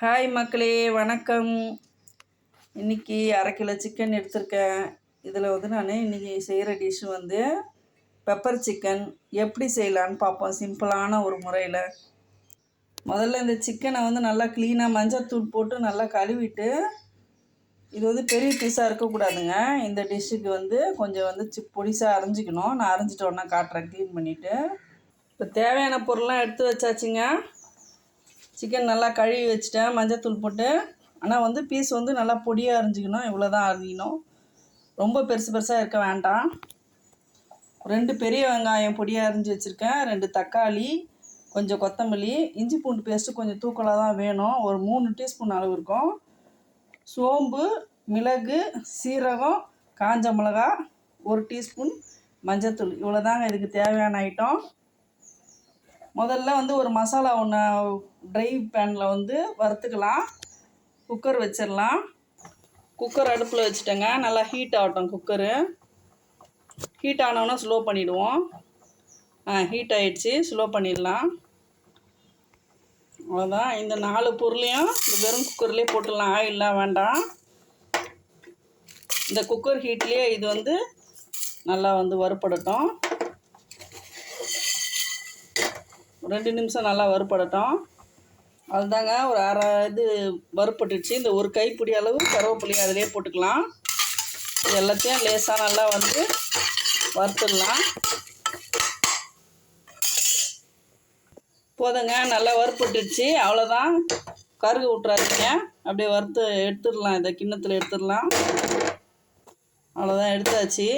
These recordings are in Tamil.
ஹாய் மக்களே வணக்கம். இன்றைக்கி அரை கிலோ சிக்கன் எடுத்திருக்கேன். இதில் வந்து நான் இன்றைக்கி செய்கிற டிஷ்ஷு வந்து பெப்பர் சிக்கன் எப்படி செய்யலான்னு பார்ப்போம். சிம்பிளான ஒரு முறையில். முதல்ல இந்த சிக்கனை வந்து நல்லா க்ளீனாக மஞ்சத்தூள் போட்டு நல்லா கழுவிட்டு இது வந்து பெரிய பீஸாக இருக்கக்கூடாதுங்க. இந்த டிஷ்ஷுக்கு வந்து கொஞ்சம் வந்து சி பொடிசாக அரைஞ்சிக்கணும். நான் அரைஞ்சிட்ட உடனே காட்டுறேன். க்ளீன் பண்ணிவிட்டு இப்போ தேவையான பொருள்லாம் எடுத்து வச்சாச்சுங்க. சிக்கன் நல்லா கழுவி வச்சுட்டேன். மஞ்சத்தூள் போட்டு. ஆனால் வந்து பீஸ் வந்து நல்லா பொடியாக அரிஞ்சிக்கணும். இவ்வளோ தான் அரிஞ்சிக்கணும் ரொம்ப பெருசு பெருசாக இருக்க வேண்டாம். ரெண்டு பெரிய வெங்காயம் பொடியாக அரிஞ்சு வச்சுருக்கேன். ரெண்டு தக்காளி கொஞ்சம் கொத்தமல்லி இஞ்சி பூண்டு பேஸ்ட்டு கொஞ்சம் தூக்கலாக தான் வேணும். ஒரு மூணு டீஸ்பூன் அளவு இருக்கும். சோம்பு மிளகு சீரகம் காஞ்ச மிளகா ஒரு டீஸ்பூன் மஞ்சத்தூள். இவ்வளோ தாங்க இதுக்கு தேவையான ஐட்டம் முதல்ல வந்து ஒரு மசாலா ஒன்று ட்ரை பேனில் வந்து வறுத்துக்கலாம். குக்கர் வச்சிடலாம் குக்கர் அடுப்பில் வச்சுட்டேங்க. நல்லா ஹீட் ஆகட்டும் குக்கரு ஹீட் ஆனவொன்னே ஸ்லோ பண்ணிவிடுவோம் ஆ ஹீட் ஆகிடுச்சு ஸ்லோ பண்ணிடலாம். அவ்வளோதான் இந்த நாலு பொருளையும் இந்த வெறும் குக்கர்லேயே போட்டுடலாம். ஆயிலெலாம் வேண்டாம். இந்த குக்கர் ஹீட்லேயே இது வந்து நல்லா வந்து வறுப்படட்டும் ரெண்டு நிமிஷம் நல்லா வறுப்படட்டும் அதுதாங்க ஒரு அரை இது வறுப்பட்டுச்சு இந்த ஒரு கைப்பிடி அளவு கருவேப்பிலையை அதிலே போட்டுக்கலாம். இது எல்லாத்தையும் லேசாக நல்லா வந்து வறுத்துடலாம். போதுங்க நல்லா வறுப்பட்டுடுச்சு அவ்வளோதான் கருகு விட்றாதீங்க அப்படியே வறுத்து எடுத்துடலாம். இதை கிண்ணத்தில் எடுத்துடலாம். அவ்வளோதான் எடுத்தாச்சு.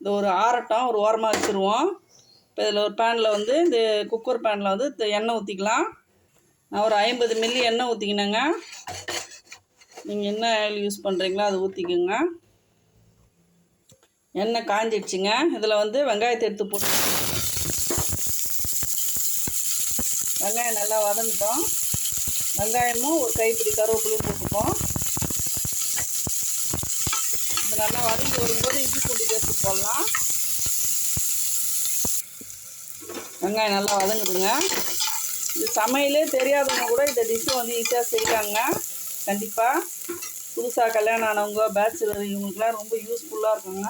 இந்த ஒரு ஆரட்டம் ஒரு ஓரமாக வச்சுருவோம். இப்போ இதில் ஒரு பேனில் வந்து இந்த குக்கர் பேனில் வந்து எண்ணெய் ஊற்றிக்கலாம் நான் ஒரு ஐம்பது மில்லி எண்ணெய் ஊற்றிக்கினேங்க நீங்கள் என்ன ஆயில் யூஸ் பண்ணுறீங்களோ அதை ஊற்றிக்கோங்க எண்ணெய் காஞ்சிடுச்சுங்க. இதில் வந்து வெங்காயத்தை எடுத்து போட்டு வெங்காயம் நல்லா வதங்கிட்டோம். வெங்காயமும் ஒரு கைப்பிடி கருவேப்பிலையும் போட்டுப்போம். இது நல்லா வதங்கி வரும்போது இஞ்சி பூண்டு பேஸ்ட் போடலாம். வெங்காயம் நல்லா வதங்குதுங்க. சமையலே தெரியாதவங்க கூட இந்த டிஷ்ஷை வந்து ஈஸியாக செய்கிறாங்க கண்டிப்பாக புதுசாக கல்யாணம் ஆனவங்க பேச்சுலர் இவங்களுக்குலாம் ரொம்ப யூஸ்ஃபுல்லாக இருக்குங்க.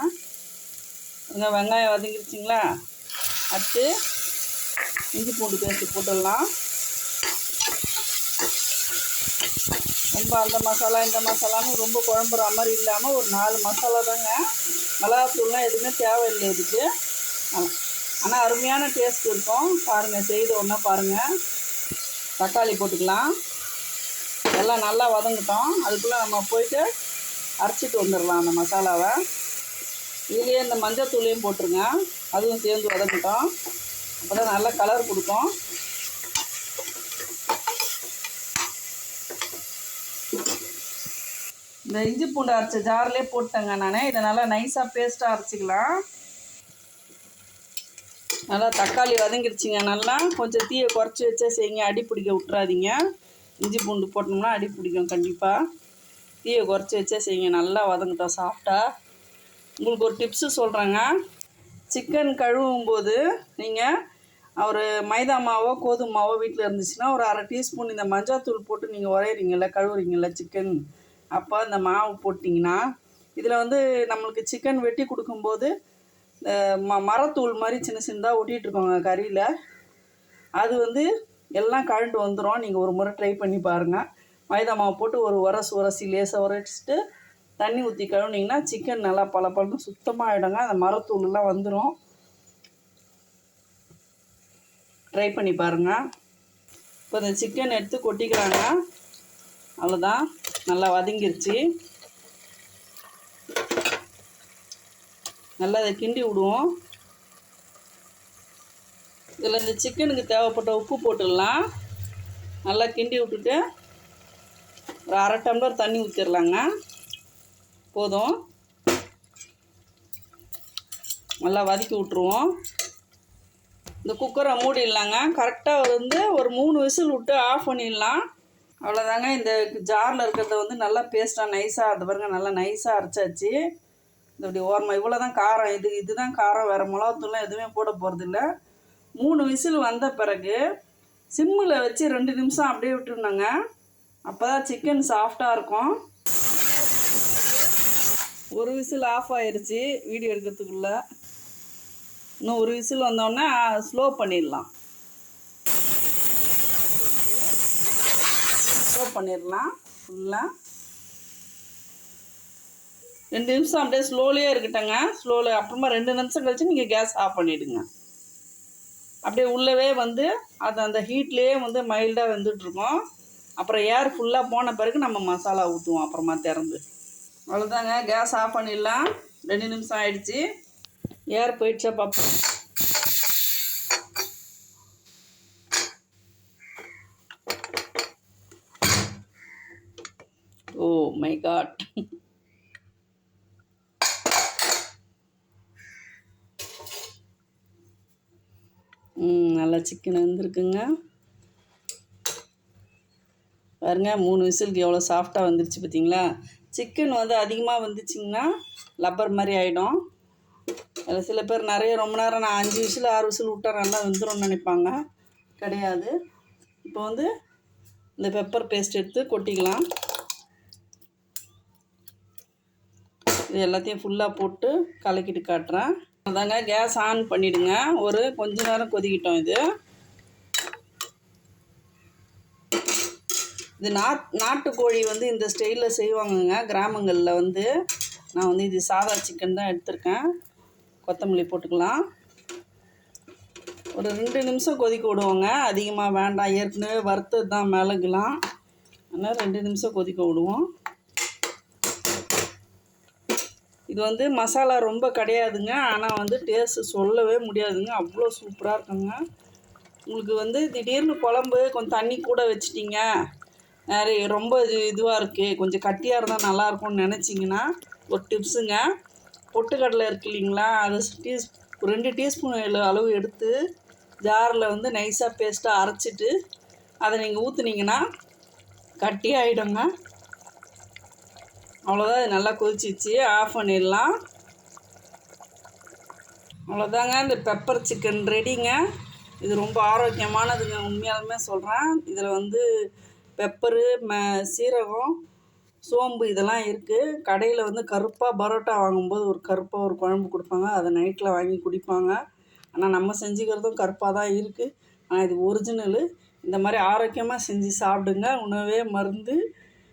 இங்கே வெங்காயம் வதங்கிருச்சிங்களா? அடுத்து இஞ்சி பூண்டு பேஸ்ட் போட்டுடலாம். ரொம்ப அந்த மசாலா இந்த மசாலான்னு ரொம்ப குழம்புற மாதிரி இல்லாமல் ஒரு நாலு மசாலா தாங்க. மிளகாத்தூள்லாம் எதுவுமே தேவையில்லை இதுக்கு. ஆனால் அருமையான டேஸ்ட் இருக்கும். பாருங்கள் செய்த ஒன்றா பாருங்கள் தக்காளி போட்டுக்கலாம். எல்லாம் நல்லா வதங்கிட்டோம். அதுக்குள்ளே நம்ம போயிட்டு அரைச்சிட்டு வந்துடலாம் அந்த மசாலாவை. இதுலேயே இந்த மஞ்சள் தூளையும் போட்டுருங்க. அதுவும் சேர்ந்து வதங்கிட்டோம். அப்போ தான் நல்லா கலர் கொடுக்கும். இந்த இஞ்சி பூண்டு அரைச்ச ஜார்லேயே போட்டேங்க நான். இதை நல்லா நைஸாக பேஸ்ட்டாக அரைச்சிக்கலாம். நல்லா தக்காளி வதங்கிடுச்சிங்க. நல்லா கொஞ்சம் தீயை குறைச்சி வச்சா செய்யுங்க. அடி பிடிக்க விட்றாதீங்க இஞ்சி பூண்டு போட்டோம்னா அடி பிடிக்கும் கண்டிப்பாக தீயை குறைச்சி வச்சா செய்யுங்க. நல்லா வதங்கிட்டோம் சாஃப்டா. உங்களுக்கு ஒரு டிப்ஸு சொல்கிறேங்க சிக்கன் கழுவும் போது நீங்கள் ஒரு மைதா மாவோ கோதுமை மாவோ வீட்டில் இருந்துச்சுன்னா ஒரு அரை டீஸ்பூன் இந்த மஞ்சாத்தூள் போட்டு நீங்கள் உரையிறீங்கள கழுவுறீங்கள சிக்கன். அப்போ இந்த மாவு போட்டிங்கன்னா இதில் வந்து நம்மளுக்கு சிக்கன் வெட்டி கொடுக்கும்போது ம மரத்தூள் மாதிரி சின்ன சின்னதாக ஒட்டிகிட்ருக்கோங்க கறியில். அது வந்து எல்லாம் கழண்டு வந்துடும் நீங்கள் ஒரு முறை ட்ரை பண்ணி பாருங்கள் மைதா மாவு போட்டு ஒரு உரசு உரசி லேசாக உரைச்சிட்டு தண்ணி ஊற்றி கழுவுனிங்கன்னா சிக்கன் நல்லா பல பழம் சுத்தமாக ஆகிடுங்க அந்த மரத்தூள்லாம் வந்துடும் ட்ரை பண்ணி பாருங்கள் இப்போ இந்த சிக்கன் எடுத்து கொட்டிக்கிறாங்க அவ்வளோதான் நல்லா வதங்கிருச்சு. நல்லா அதை கிண்டி விடுவோம். இதில் இந்த சிக்கனுக்கு தேவைப்பட்ட உப்பு போட்டுடலாம். நல்லா கிண்டி விட்டுட்டு ஒரு அரை டம்ளர் தண்ணி ஊற்றிடலாங்க போதும். நல்லா வதக்கி விட்ருவோம் இந்த குக்கரை மூடிடலாங்க. கரெக்டாக வந்து ஒரு மூணு விசில் விட்டு ஆஃப் பண்ணிடலாம். அவ்வளோதாங்க. இந்த ஜாரில் இருக்கிறத வந்து நல்லா பேஸ்ட்டாக நைஸாக அது பாருங்க நல்லா நைஸாக அரைச்சாச்சு. இப்படி ஓரமாக இவ்வளோ தான் காரம் இது இதுதான் காரம் வேறு மிளகாத்தூள்லாம் எதுவுமே போட போகிறதில்ல மூணு விசில் வந்த பிறகு சிம்மில் வச்சு ரெண்டு நிமிஷம் அப்படியே விட்டுருந்தாங்க. அப்போ தான் சிக்கன் சாஃப்டாக இருக்கும். ஒரு விசில் ஆஃப் ஆயிடுச்சு வீடியோ எடுக்கிறதுக்குள்ள. இன்னும் ஒரு விசில் வந்தோடனே ஸ்லோ பண்ணிடலாம். ஸ்லோ பண்ணிடலாம். ஃபுல்லாக ரெண்டு நிமிஷம் அப்படியே ஸ்லோலியாக இருக்கட்டங்க ஸ்லோவில் அப்புறமா ரெண்டு நிமிஷம் கழிச்சு நீங்கள் கேஸ் ஆஃப் பண்ணிவிடுங்க அப்படியே உள்ளவே வந்து அது அந்த ஹீட்லேயே வந்து மைல்டாக வெந்துட்டுருக்கோம். அப்புறம் ஏர் ஃபுல்லாக போன பிறகு நம்ம மசாலா ஊற்றுவோம் அப்புறமா திறந்து. அவ்வளோதாங்க கேஸ் ஆஃப் பண்ணிடலாம். ரெண்டு நிமிஷம் ஆயிடுச்சு. ஏர் போயிடுச்சா பார்ப்போம் ஓ oh மை காட் நல்லா சிக்கன் வந்திருக்குங்க. பாருங்க மூணு விசிலுக்கு எவ்வளோ சாஃப்டாக வந்துருச்சு பார்த்தீங்களா சிக்கன் வந்து அதிகமாக வந்துச்சிங்கன்னா லப்பர் மாதிரி ஆகிடும் அதில் சில பேர் நிறைய ரொம்ப நேரம் நான் அஞ்சு விசில் ஆறு விசில் விட்டா நல்லா வந்துடும் நினைப்பாங்க. கிடையாது. இப்போ வந்து இந்த பெப்பர் பேஸ்ட் எடுத்து கொட்டிக்கலாம். இது எல்லாத்தையும் ஃபுல்லாக போட்டு கலக்கிட்டு காட்டுறேன். அதாங்க கேஸ் ஆன் பண்ணிவிடுங்க ஒரு கொஞ்ச நேரம் கொதிக்கிட்டோம் இது. இது நாட் நாட்டுக்கோழி வந்து இந்த ஸ்டைலில் செய்வாங்கங்க கிராமங்களில் வந்து. நான் வந்து இது சாதா சிக்கன் தான் எடுத்திருக்கேன். கொத்தமல்லி போட்டுக்கலாம். ஒரு ரெண்டு நிமிஷம் கொதிக்க விடுவோங்க. அதிகமாக வேண்டாம். ஏற்கனவே வறுத்தது தான் மிளகுலாம். அதனால் ரெண்டு நிமிஷம் கொதிக்க விடுவோம். இது வந்து மசாலா ரொம்ப கிடையாதுங்க. ஆனால் வந்து டேஸ்ட்டு சொல்லவே முடியாதுங்க. அவ்வளோ சூப்பராக இருக்குங்க. உங்களுக்கு வந்து திடீர்னு குழம்பு கொஞ்சம் தண்ணி கூட வச்சிட்டிங்க. நிறைய ரொம்ப இது இதுவாக இருக்குது கொஞ்சம் கட்டியாக இருந்தால் நல்லாயிருக்கும்னு நினச்சிங்கன்னா ஒரு டிப்ஸுங்க பொட்டுக்கடலை இருக்கு இல்லைங்களா? அதை டீஸ் ரெண்டு டீஸ்பூன் அளவு எடுத்து ஜாரில் வந்து நைஸாக பேஸ்ட்டாக அரைச்சிட்டு அதை நீங்கள் ஊற்றுனீங்கன்னா கட்டி ஆகிடுங்க அவ்வளோதான் இது நல்லா கொதிச்சிச்சு ஆஃப் பண்ணிடலாம். அவ்வளோதாங்க இந்த பெப்பர் சிக்கன் ரெடிங்க இது ரொம்ப ஆரோக்கியமானதுங்க உண்மையாலுமே சொல்கிறேன் இதில் வந்து பெப்பரு ம சீரகம் சோம்பு இதெல்லாம் இருக்குது கடையில் வந்து கருப்பாக பரோட்டா வாங்கும்போது ஒரு கருப்பாக ஒரு குழம்பு கொடுப்பாங்க. அதை நைட்டில் வாங்கி குடிப்பாங்க. ஆனால் நம்ம செஞ்சுக்கிறதும் கருப்பாக தான் இருக்குது ஆனால் இது ஒரிஜினலு இந்த மாதிரி ஆரோக்கியமாக செஞ்சு சாப்பிடுங்க. உணவே மருந்து.